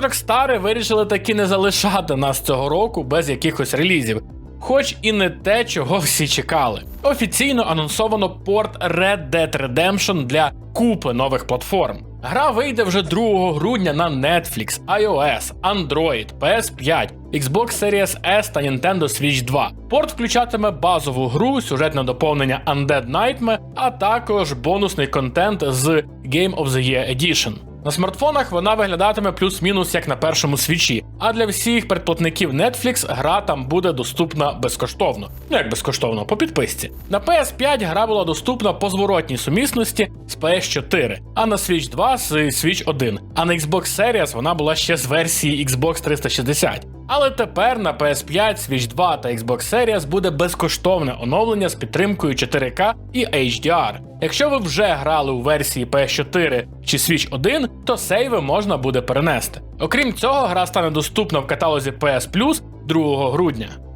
Рокстари вирішили таки не залишати нас цього року без якихось релізів. Хоч і не те, чого всі чекали. Офіційно анонсовано порт Red Dead Redemption для купи нових платформ. Гра вийде вже 2 грудня на Netflix, iOS, Android, PS5, Xbox Series S та Nintendo Switch 2. Порт включатиме базову гру, сюжетне доповнення Undead Nightmare, а також бонусний контент з Game of the Year Edition. На смартфонах вона виглядатиме плюс-мінус як на першому свічі, а для всіх предплатників Netflix гра там буде доступна безкоштовно. Ну як безкоштовно, по підписці. На PS5 гра була доступна по зворотній сумісності з PS4, а на Switch 2 з Switch 1. А на Xbox Series вона була ще з версії Xbox 360. Але тепер на PS5, Switch 2 та Xbox Series буде безкоштовне оновлення з підтримкою 4К і HDR. Якщо ви вже грали у версії PS4 чи Switch 1, то сейви можна буде перенести. Окрім цього, гра стане доступна в каталозі PS Plus 2 грудня.